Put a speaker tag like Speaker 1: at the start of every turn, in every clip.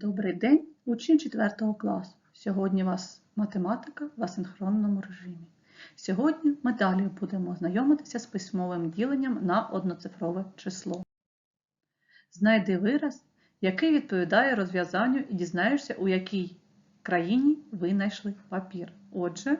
Speaker 1: Добрий день, учні 4 класу. Сьогодні у вас математика в асинхронному режимі. Сьогодні ми далі будемо знайомитися з письмовим діленням на одноцифрове число. Знайди вираз, який відповідає розв'язанню і дізнаєшся, у якій країні винайшли папір. Отже,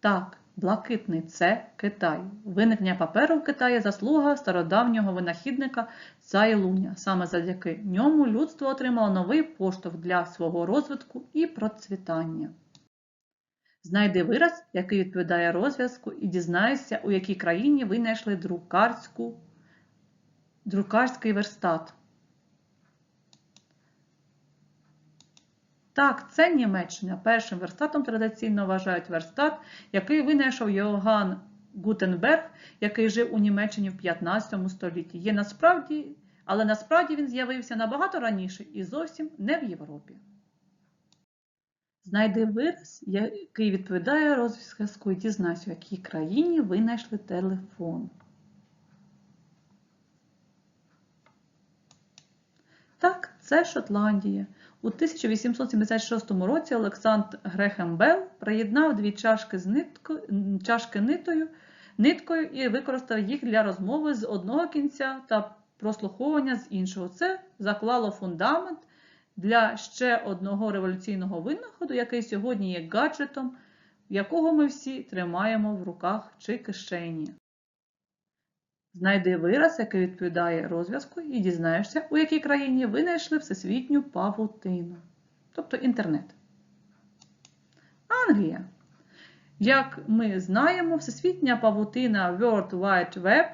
Speaker 1: так, блакитний це Китай. Виникнення паперу в Китаї заслуга стародавнього винахідника Цайлуня. Саме завдяки ньому людство отримало новий поштовх для свого розвитку і процвітання. Знайди вираз, який відповідає розв'язку, і дізнайся, у якій країні винайшли друкарську, друкарський верстат. Так, це Німеччина. Першим верстатом традиційно вважають верстат, який винайшов Йоганн Гутенберг, який жив у Німеччині в 15 столітті. Є насправді, але насправді він з'явився набагато раніше і зовсім не в Європі. Знайди вираз, який відповідає розв'язку і дізнайся, в якій країні винайшли телефон. Так, це Шотландія. У 1876 році Олександр Грехем Белл приєднав дві чашки з ниткою, чашки нитою, ниткою і використав їх для розмови з одного кінця та прослуховування з іншого. Це заклало фундамент для ще одного революційного винаходу, який сьогодні є гаджетом, якого ми всі тримаємо в руках чи кишені. Знайди вираз, який відповідає розв'язку, і дізнаєшся, у якій країні винайшли всесвітню павутину, тобто інтернет. Англія. Як ми знаємо, всесвітня павутина World Wide Web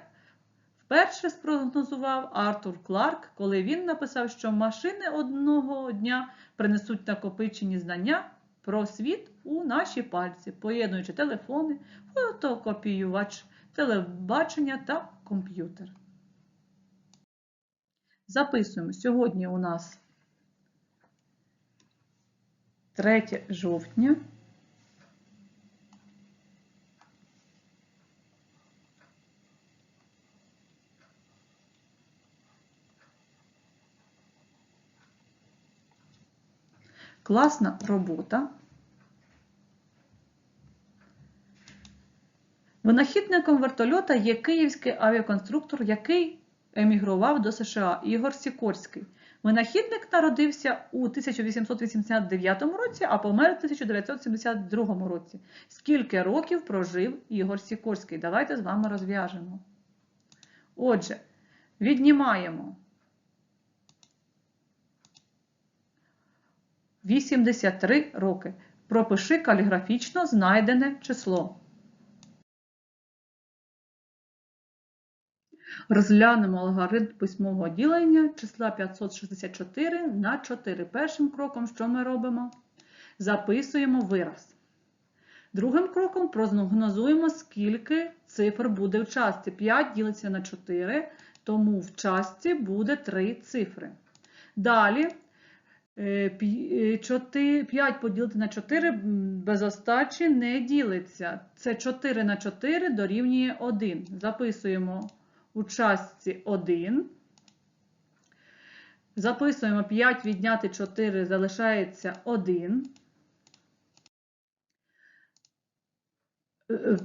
Speaker 1: вперше спрогнозував Артур Кларк, коли він написав, що машини одного дня принесуть накопичені знання про світ у наші пальці, поєднуючи телефони, фотокопіювач, телебачення та комп'ютер. Записуємо. Сьогодні у нас 3 жовтня. Класна робота. Винахідником вертольота є київський авіаконструктор, який емігрував до США Ігор Сікорський. Винахідник народився у 1889 році, а помер у 1972 році. Скільки років прожив Ігор Сікорський? Давайте з вами розв'яжемо. Отже, віднімаємо 83 роки. Пропиши каліграфічно знайдене число. Розглянемо алгоритм письмового ділення числа 564 на 4. Першим кроком, що ми робимо? Записуємо вираз. Другим кроком прогнозуємо, скільки цифр буде в частці. 5 ділиться на 4, тому в частці буде 3 цифри. Далі 5 поділити на 4 без остачі не ділиться. Це 4 на 4 дорівнює 1. Записуємо у частці 1. Записуємо 5 відняти 4, залишається 1.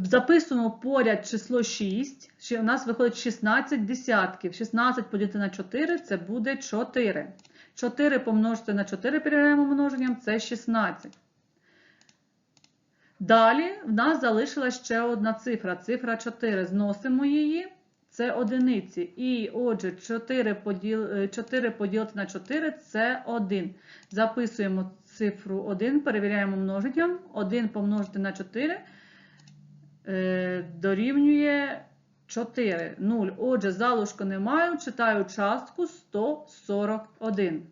Speaker 1: Записуємо поряд число 6, що у нас виходить 16 десятків. 16 поділити на 4 це буде 4. 4 помножити на 4 перевіряємо множенням, це 16. Далі в нас залишилась ще одна цифра. Цифра 4. Зносимо її. Це одиниці. І, отже, 4 поділ... 4 поділити на 4 це 1. Записуємо цифру 1, перевіряємо множенням. 1 помножити на 4 е, дорівнює 4. 0. Отже, залишку не маю, читаю частку 141.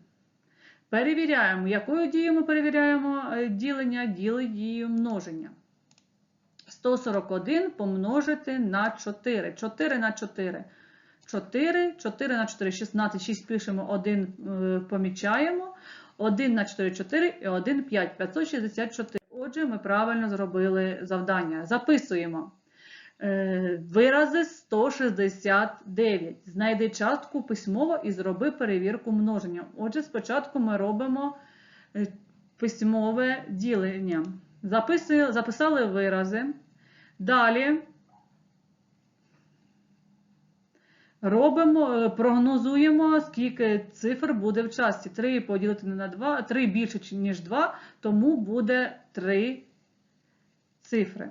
Speaker 1: Перевіряємо, якою дією ми перевіряємо ділення, дією множення. 141 помножити на 4. 4 на 4. 4, 4 на 4, 16, 6 пишемо, 1 помічаємо. 1 на 4, 4 і 1, 5, 564. Отже, ми правильно зробили завдання. Записуємо. Е, Вирази 169. Знайди частку письмово і зроби перевірку множення. Отже, спочатку ми робимо е, письмове ділення. Записали вирази. Далі робимо, е, прогнозуємо, скільки цифр буде в частці. 3 поділити на 2, 3 більше, ніж 2, тому буде 3 цифри.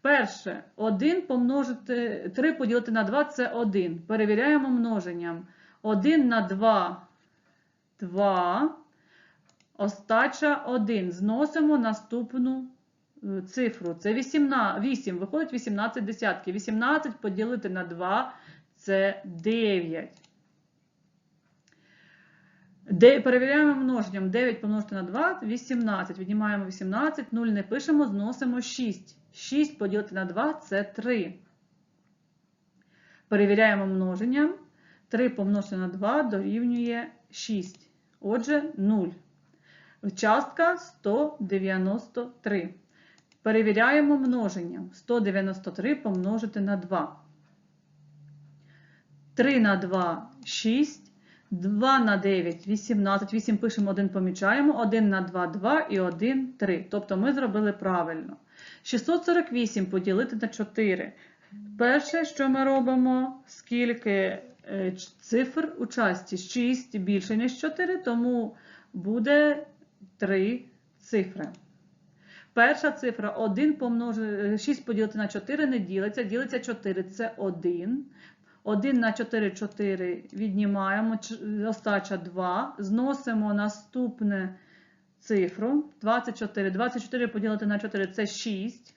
Speaker 1: Перше, 1 помножити, 3 поділити на 2 це 1. Перевіряємо множенням. 1 на 2 2. Остача 1. Зносимо наступну цифру. Це 18, 8. Виходить 18 десятків. 18 поділити на 2 це 9. Де, перевіряємо множенням. 9 помножити на 2 18. Віднімаємо 18, 0 не пишемо, зносимо 6. 6 поділити на 2 це 3. Перевіряємо множенням. 3 помножити на 2 дорівнює 6. Отже, 0. Частка 193. Перевіряємо множенням. 193 помножити на 2. 3 на 2 6. 2 на 9 18. 8 пишемо, 1 помічаємо. 1 на 2 2 і 1 3. Тобто ми зробили правильно. 648 поділити на 4. Перше, що ми робимо, скільки е, цифр у часті 6 більше, ніж 4, тому буде 3 цифри. Перша цифра 1 помножити, 6 поділити на 4 не ділиться, ділиться 4 це 1. 1 на 4 4 віднімаємо, остача 2, зносимо наступну цифру 24. 24 поділити на 4 це 6.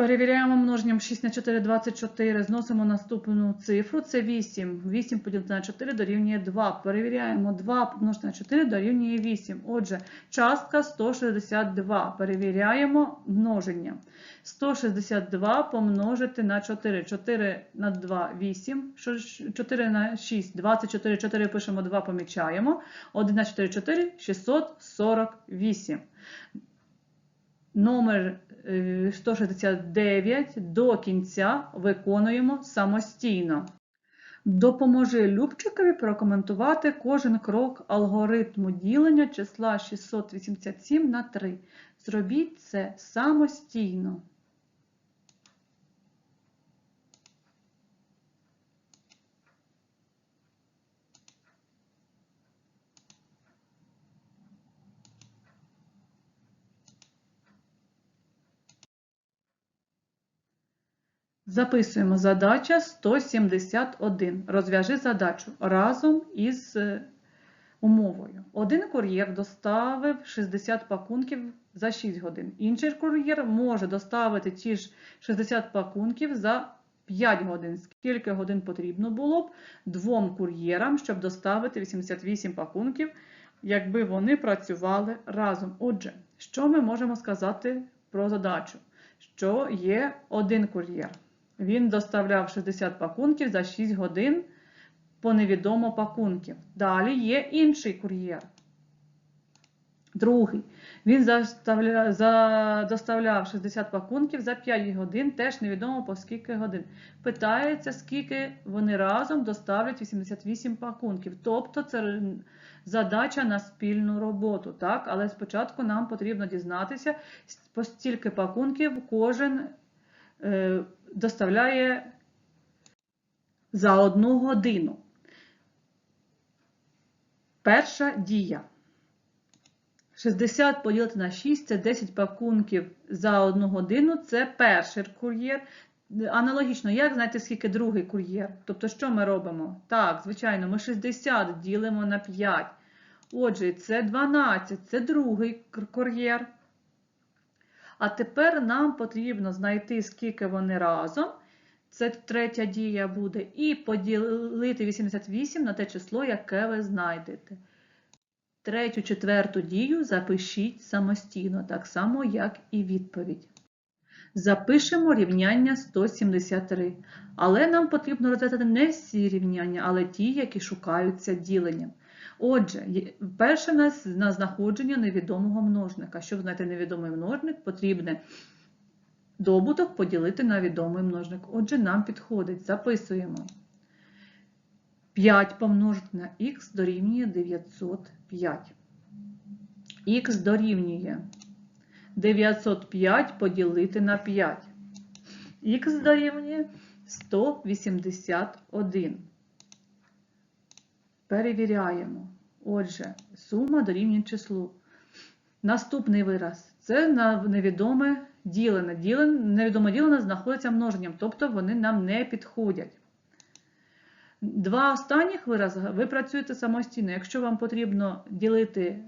Speaker 1: Перевіряємо множенням 6 на 4 24, зносимо наступну цифру, це 8. 8 поділити на 4 дорівнює 2. Перевіряємо 2 помножити на 4 дорівнює 8. Отже, частка 162. Перевіряємо множення. 162 помножити на 4. 4 на 2 8. 4 на 6 24. 4 пишемо 2, помічаємо. 1 на 4 4 648. Номер 169 до кінця виконуємо самостійно. Допоможи Любчикові прокоментувати кожен крок алгоритму ділення числа 687 на 3. Зробіть це самостійно. Записуємо задача 171. Розв'яжи задачу разом із е, умовою. Один кур'єр доставив 60 пакунків за 6 годин. Інший кур'єр може доставити ті ж 60 пакунків за 5 годин. Скільки годин потрібно було б двом кур'єрам, щоб доставити 88 пакунків, якби вони працювали разом. Отже, що ми можемо сказати про задачу? Що є один кур'єр. Він доставляв 60 пакунків за 6 годин по невідомо пакунків. Далі є інший кур'єр. Другий. Він заставля... за... доставляв 60 пакунків за 5 годин, теж невідомо по скільки годин. Питається, скільки вони разом доставлять 88 пакунків. Тобто це задача на спільну роботу. так? Але спочатку нам потрібно дізнатися, по стільки пакунків кожен. Е, доставляє за одну годину. Перша дія. 60 поділити на 6 це 10 пакунків за одну годину. Це перший кур'єр. Аналогічно, як знаєте, скільки другий кур'єр? Тобто, що ми робимо? Так, звичайно, ми 60 ділимо на 5. Отже, це 12, це другий кур'єр. А тепер нам потрібно знайти, скільки вони разом. Це третя дія буде. І поділити 88 на те число, яке ви знайдете. Третю, четверту дію запишіть самостійно, так само, як і відповідь. Запишемо рівняння 173. Але нам потрібно розв'язати не всі рівняння, але ті, які шукаються діленням. Отже, перше нас на знаходження невідомого множника. Щоб знайти невідомий множник, потрібне Добуток поділити на відомий множник. Отже, нам підходить. Записуємо. 5 помножити на х дорівнює 905. Х дорівнює 905 поділити на 5. Х дорівнює 181. Перевіряємо. Отже, сума дорівнює числу. Наступний вираз це невідоме ділене. Невідоме ділене знаходиться множенням, тобто вони нам не підходять. Два останніх вирази ви працюєте самостійно. Якщо вам потрібно ділити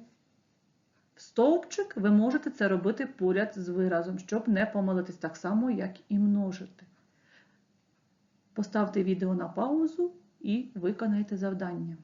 Speaker 1: стовпчик, ви можете це робити поряд з виразом, щоб не помилитись так само, як і множити. Поставте відео на паузу і виконайте завдання.